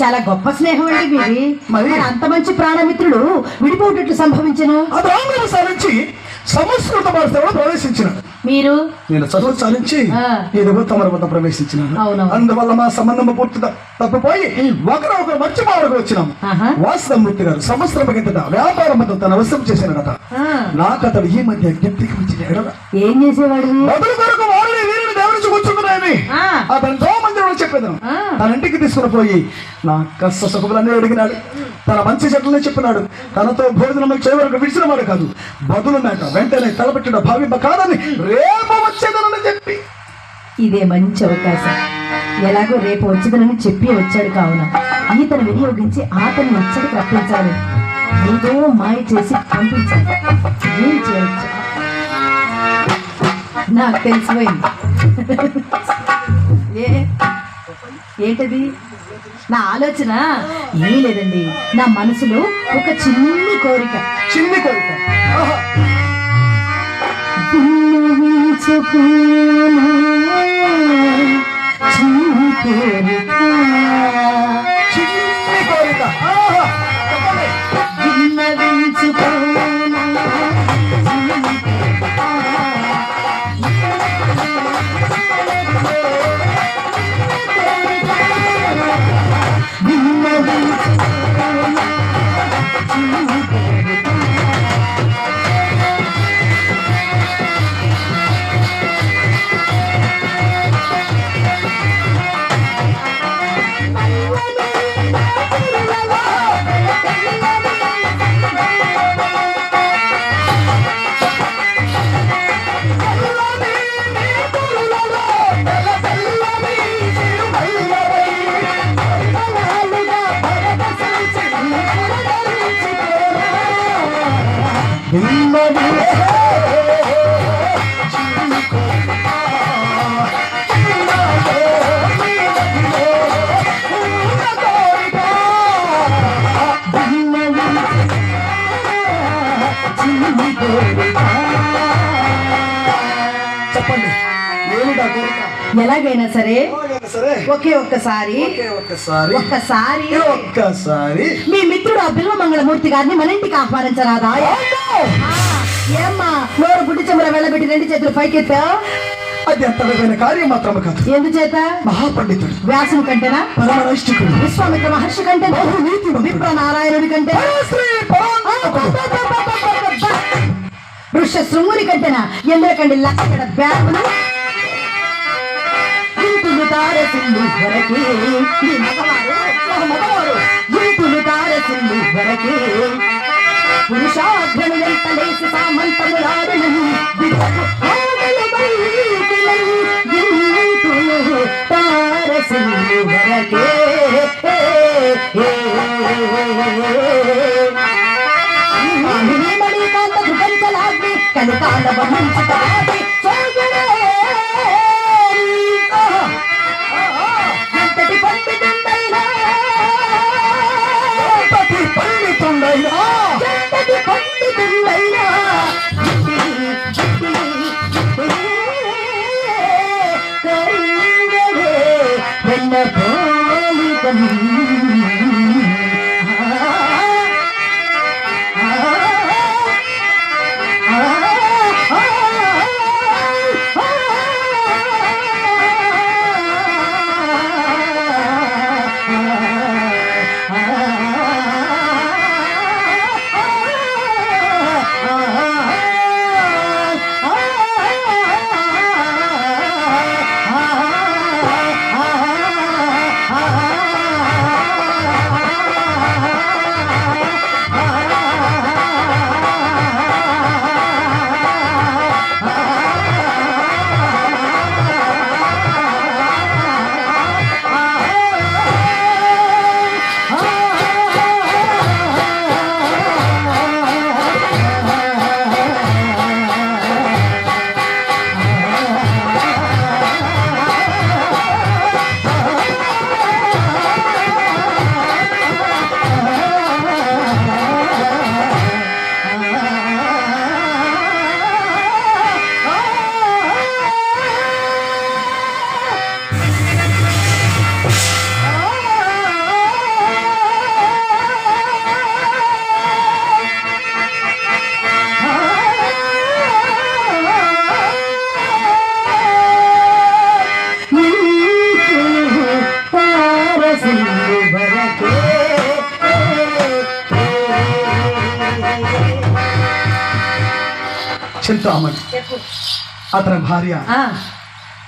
చాలా గొప్ప స్నేహం అండి మీది. మరి? మరి అంత మంచి ప్రాణమిత్రుడు విడిపోవటట్లు సంభవించను? అది ఆంగ్లం సాధించి సంస్కృత భాషలో ప్రవేశించినాడు మీరు? నేను చదువు సాధించి. ఇదిగో తమరి వద్ద ప్రవేశించినాను అవునవును. అందువల్ల మా సంబంధం పూర్తిగా తప్పిపోయి ఒకరు ఒకరు మాటకు వచ్చినాము ఆహా. వాస్తవమూర్తి గారు సంవత్సరం కిందట వ్యాపారం తన చేశానట ఆ, నాకు అతడు ఈ మధ్య జ్ఞప్తికి ఎడల ఏం చేసేవాడు? అతనితో మందిరంలో చెప్పేదాను ఆ. తన ఇంటికి తీసుకుని పోయి నా కష్ట సుఖములన్నీ అడిగినాడు. తన మంచి చెట్లనే చెప్పినాడు. తనతో భోజనం చేయవరకు విడిచిన వాడు కాదు. బదులు మేట వెంటనే తలపెట్టిన భావింప కాదని రేపు వచ్చేదనని చెప్పి. ఇదే మంచి అవకాశం. ఎలాగో రేపు వచ్చేదనని చెప్పి వచ్చాడు కావున. ఈతను వినియోగించి ఆతను ఇచ్చడికి రప్పించాలి. ఏదో మాయ చేసి పంపించాలి. ఏం చేయొచ్చు? నాకు తెలిసిపోయింది. ఏ? ఏంటది? నా ఆలోచన? ఏం లేదండి. నా మనసులో ఒక చిన్ని కోరిక. చిన్ని కోరిక. ఆహా. కోరిక. ఎలాగైనా సరే ఒకే ఒక్కసారి ఒకే ఒక్కసారి ఒక్కసారి మీ మిత్రుడు ఆ బిల్వ మంగళమూర్తి గారిని మన ఇంటికి ఆహ్వానించరాదా? ఏమ్మా నోరు గుడ్డి చెమర వెళ్ళబెట్టి రెండు చేతులు పైకెత్తా అది అంత విధమైన కార్యం మాత్రమే కాదు. ఎందుచేత? మహాపండితుడు. వ్యాసుని కంటేనా? పరమనైష్టికుడు. విశ్వామిత్ర మహర్షి కంటే? విప్ర నారాయణుడి కంటే. వృష శృంగుని కంటేనా? ఎందుకండి లక్షణ బ్యాగులు? తారసింది వరకే. ఈ మగవారు మగవారు ఇంతులు తారసింది వరకే. పురుషాగ్రము ఎంత లేసి సామంతములాడను దిగకు ఆడలు వరకే. మణికాంత చెప్పు. అతని భార్య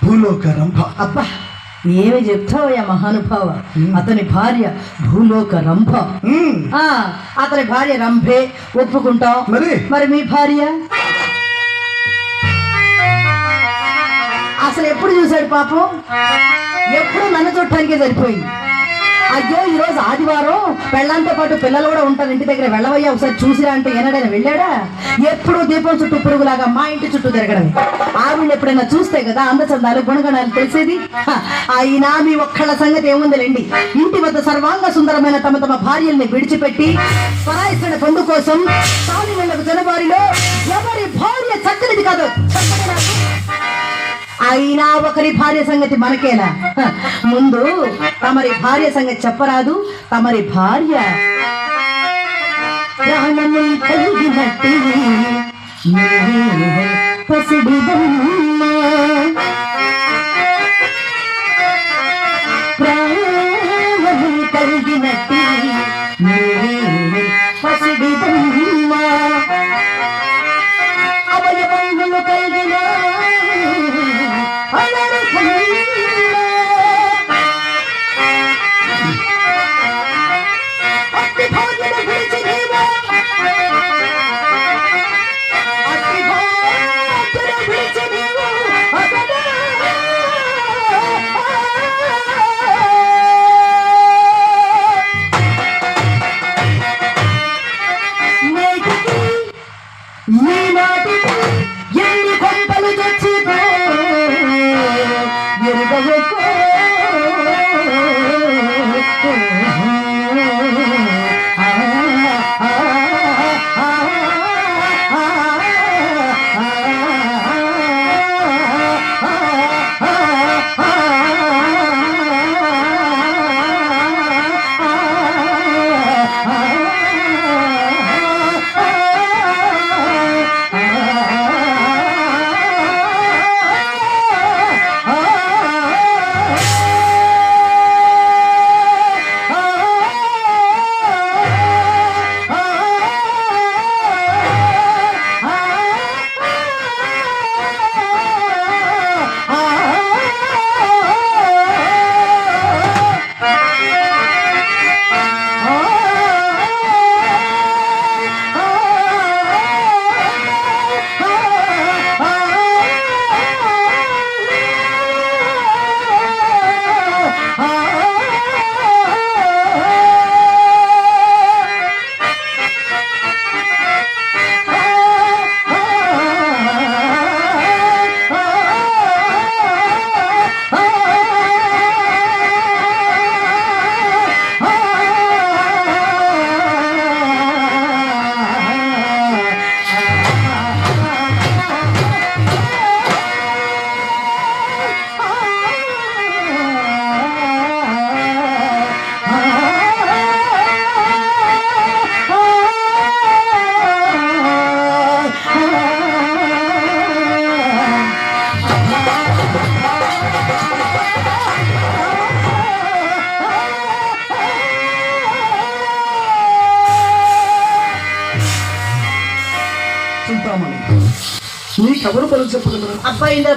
భూలోక రంభ. అబ్బా ఏమి చెప్తావయ్యా మహానుభావ? అతని భార్య భూలోక రంభ. అతని భార్య రంభే ఒప్పుకుంటాం. మరి? మరి మీ భార్య? అసలు ఎప్పుడు చూశాడు పాపం? ఎప్పుడు నన్ను చూడటానికే సరిపోయింది. అయ్యో రోజు ఆదివారం పెళ్ళంతో పాటు పిల్లలు కూడా ఉంటారు ఇంటి దగ్గర. వెళ్ళవయ్యా ఒకసారి చూసిరా అంటే ఏనాడైనా వెళ్ళాడా? ఎప్పుడు దీపం చుట్టూ పురుగులాగా మా ఇంటి చుట్టూ తిరగడం ఆవిడ ఎప్పుడైనా చూస్తే కదా అందచందాలు గుణగణాలు తెలిసేది? అయినా మీ ఒక్కళ్ళ సంగతి ఏముందిలేండి. ఇంటి వద్ద సర్వాంగ సుందరమైన తమ తమ భార్యల్ని విడిచిపెట్టి పరాయిస్తున్న పొందు కోసం తాను జనవారిలో ఎవరి భార్య చక్కనిది కాదు. అయినా ఒకరి భార్య సంగతి మనకేనా? ముందు తమరి భార్య సంగతి చెప్పరాదు. తమరి భార్య ప్రాణము కలిగినట్టి.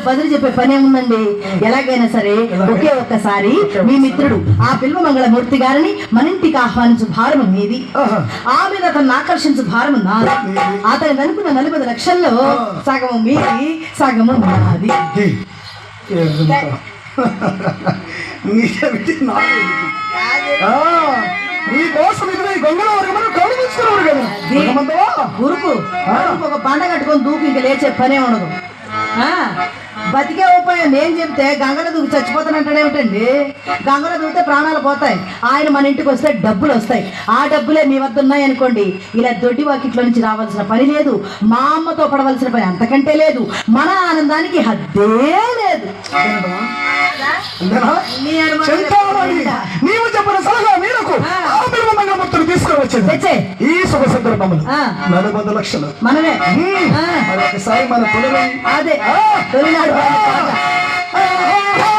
బదులు చెప్పే పని ఏముందండి? ఎలాగైనా సరే ఒకే ఒక్కసారి మీ మిత్రుడు ఆ పిల్వ మంగళమూర్తి గారిని మన ఇంటికి ఆహ్వానించు భారము మీది ఆహా. ఆ మీద అతను ఆకర్షించు భారము నాది. అతను అనుకున్న నలభై లక్షల్లో సగము మీది సగము నాది. ఇది గొంగళ ఒక బండ కట్టుకొని దూకి ఇంక లేచే పనే ఉండదు. బతికే ఉపాయం నేను చెప్తే గంగలో దూకి చచ్చిపోతానంటాడేమిటండి గంగలో దూకితే ప్రాణాలు పోతాయి. ఆయన మన ఇంటికి వస్తే డబ్బులు వస్తాయి. ఆ డబ్బులే మీ వద్ద ఉన్నాయి అనుకోండి ఇలా దొడ్డి వాకిట్లో నుంచి రావాల్సిన పని లేదు. మా అమ్మతో పడవలసిన పని అంతకంటే లేదు. మన ఆనందానికి హద్దే లేదు. నీవు చెప్పిన సలహా మేరకు ఈ శుభ. నలభై లక్షలు. మనమే. మన తొలి అదే. తొలినాడు. ああ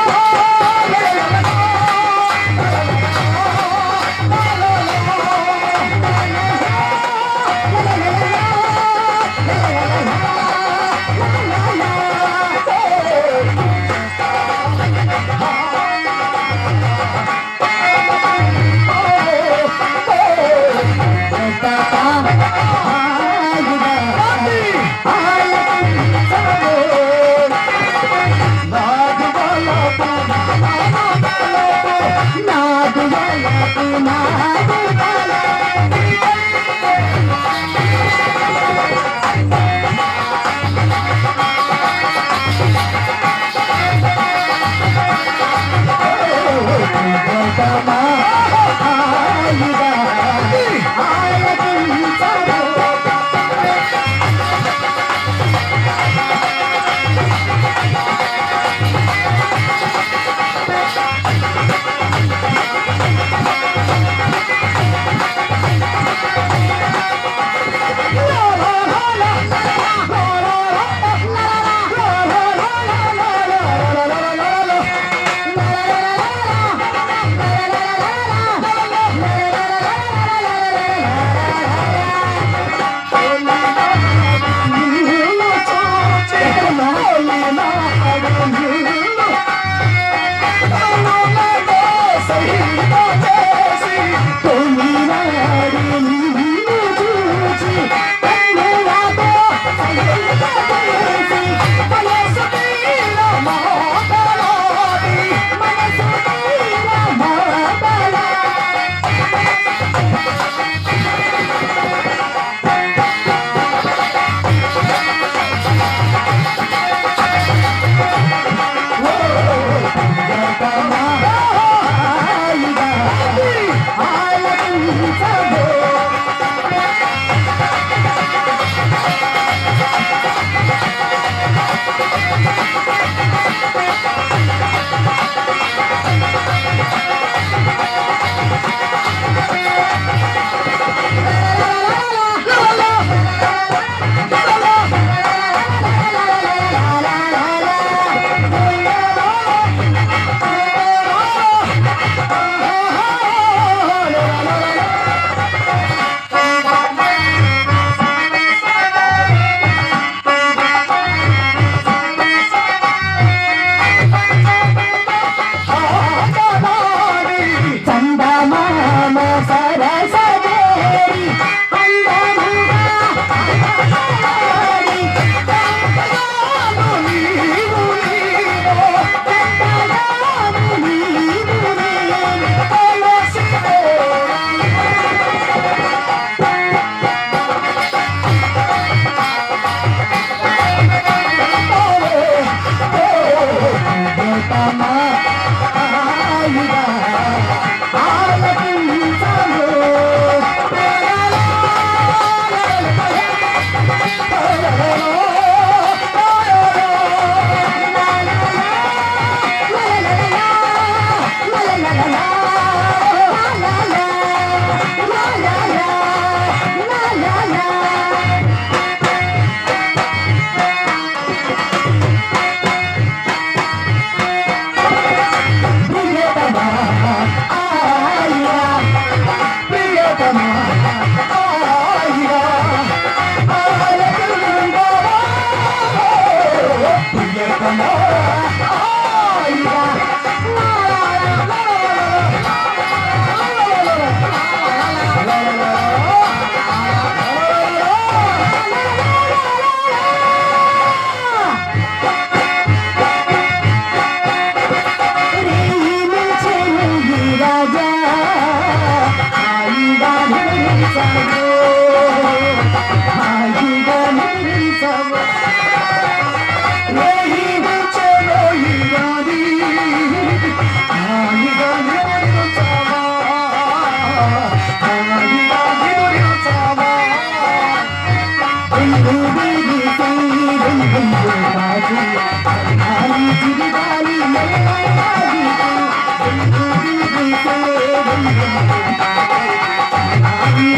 ハハハハ!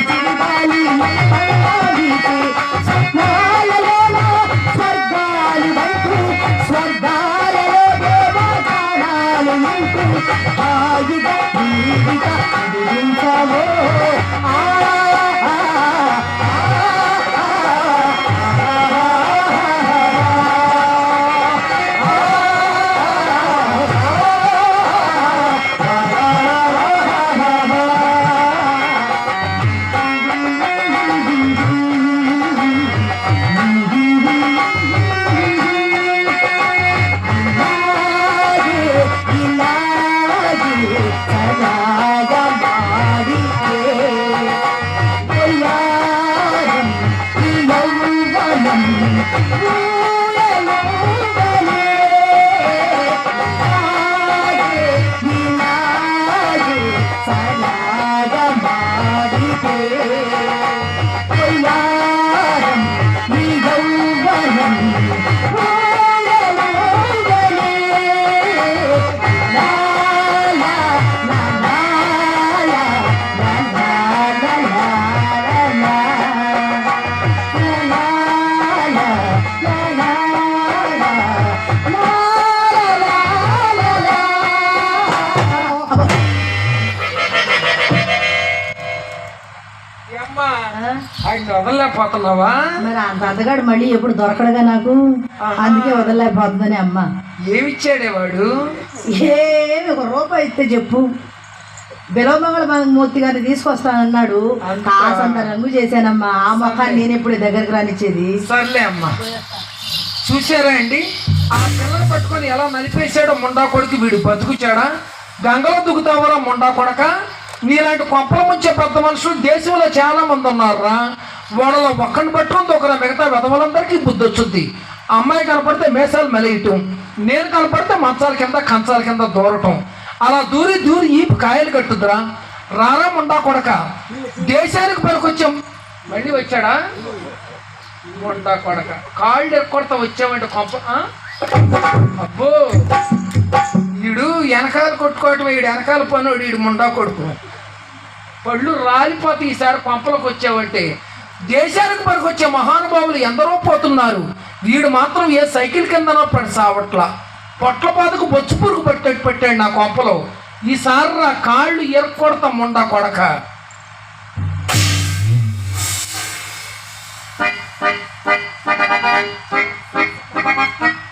बाली ఆయన వదలలేకపోతున్నావా? మరి అంత అందగాడు మళ్ళీ ఎప్పుడు దొరకడుగా నాకు? అందుకే వదలలేకపోతుందని అమ్మ. ఏమిచ్చాడే వాడు ఏమి ఒక రూపాయి ఇస్తే చెప్పు. బిలవమంగళ మూర్తి గారిని తీసుకొస్తానన్నాడు. కాసంత రంగు చేశానమ్మా. ఆ మొఖాన్ని నేను ఎప్పుడు దగ్గరికి రానిచ్చేది. సర్లే అమ్మా. చూసారా అండి? ఆ పిల్లని పట్టుకొని ఎలా నలిపేశాడో ముండా కొడుకు వీడు బతుకుచాడా? గంగలో దుకుతావరా ముండా కొడక? నీలాంటి కొంపల ముంచే పెద్ద మనుషులు దేశంలో చాలా మంది ఉన్నారురా. వాళ్ళలో ఒక్కడిని పట్టుకొని ఒకరు మిగతా విధవలందరికీ బుద్ధి వచ్చింది అమ్మాయి కనపడితే మేసాలు మెలయటం నేను కనపడితే మంచాల కింద కంచాల కింద దూరటం. అలా దూరి దూరి ఈపు కాయలు కట్టుద్దిరా. రారా ముండా కొడక. దేశానికి పనికొచ్చాం. మళ్ళీ వచ్చాడా? మొండా కొడక. కాళ్ళు ఎక్కొడతా వచ్చామంటే కొంప అబ్బో! వీడు వెనకాల కొట్టుకోవటం వీడు వెనకాల పనుడు వీడు ముండా కొడుకు. పళ్ళు రాలిపోతే ఈసారి పంపలకు వచ్చావంటే దేశానికి పనికొచ్చే మహానుభావులు ఎందరో పోతున్నారు. వీడు మాత్రం ఏ సైకిల్ కిందనో పడి సావట్లా. పొట్ల పాదకు బొచ్చు పురుగు పట్టేట్టు పెట్టాడు నా కొంపలో. ఈసారి నా కాళ్ళు ఎరక్కొడతా ముండా కొడక. వెళ్ళిపోయింది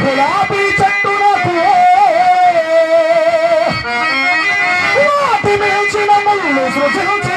గులాబీ చెట్టు నాకు. వాటి మేల్చిన మళ్ళీ సృజించి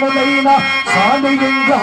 కాకరములైన సానియంగా